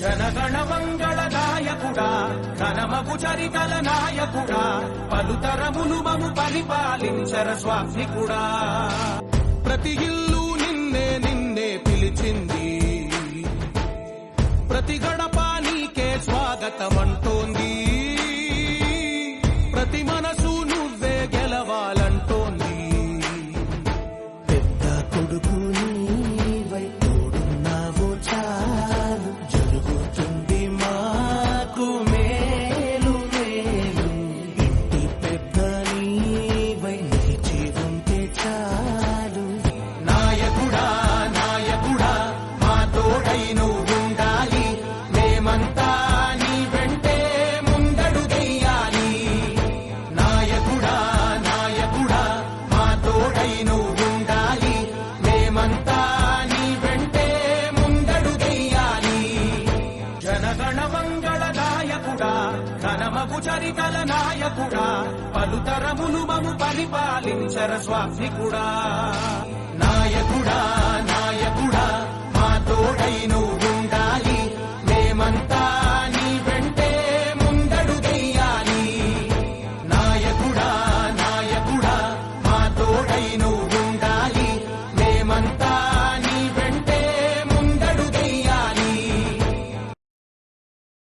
జనగణ మంగళ నాయకుడా ఘనమగు చరితల నాయకుడా పలుతరములు మము పరిపాలించర స్వామికుడా ప్రతి ఇల్లు నిన్నే నిన్నే పిలిచింది. ప్రతి గడప నీకే స్వాగతమంటోంది. ప్రతి మనసు నువ్వే గెలవాలంటోంది. పెద్ద కొడుకుని తోడై నువ్వుండాలి. మేమంతా నీ వెంటే ముందడుగెయ్యాలి నాయకుడా నాయకుడా మా తోడై నువ్వుండాలి. మేమంతా నీ వెంటే ముందడుగెయ్యాలి జనగణ మంగళ నాయకుడా ఘనమగు చరితల నాయకుడా పలుతరములు మము పరిపాలించర స్వామి కూడా عينه